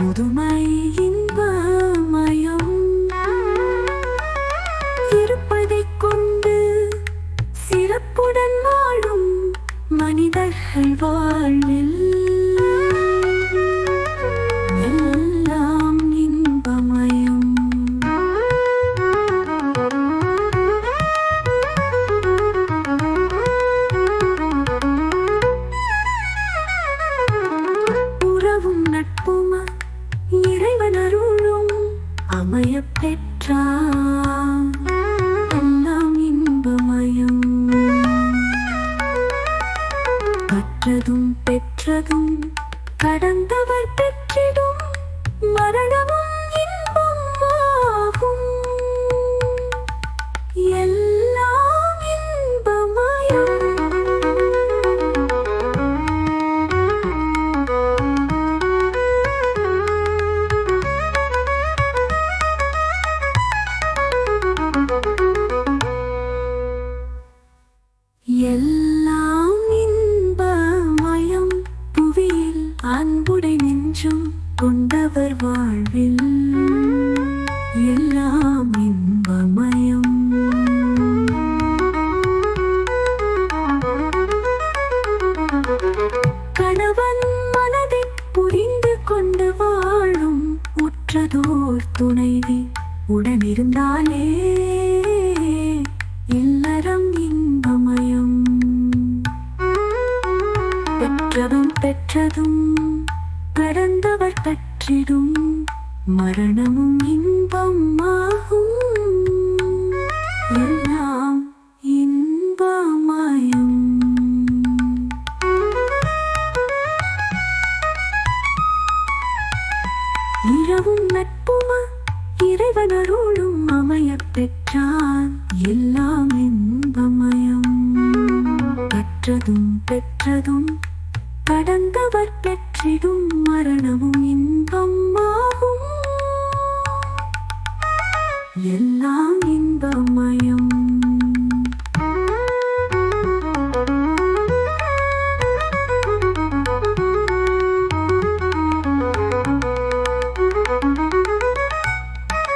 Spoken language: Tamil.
முதுமை இன்பமயம் இருப்பதை கொண்டு சிறப்புடன் வாழும் மனிதர்கள் வாழ்வில் பெற்றாம் எல்லாம் இன்பமயம். கற்றதும் பெற்றதும் கடந்தவர் பெற்றிடும். அவர் வாழ்வில் எல்லாம் இன்பமயம். கணவன் மனதை புரிந்து கொண்டு வாழும் உற்றதோர் துணைவி உடனிருந்தாலே இல்லறம் இன்பமயம். பெற்றதும் பெற்றதும் பிறந்தவர் பெற்ற பற்றிடும் மரணமும் இன்பம் ஆகும் எல்லாம் இன்பமாயும். இரவும் நட்புமா? இறைவன் அருளும் அமைய பெற்றான் எல்லாம் இன்பமயம். பெற்றதும் பெற்றதும் கடந்தவர் பெற்றிடும் மரணமும்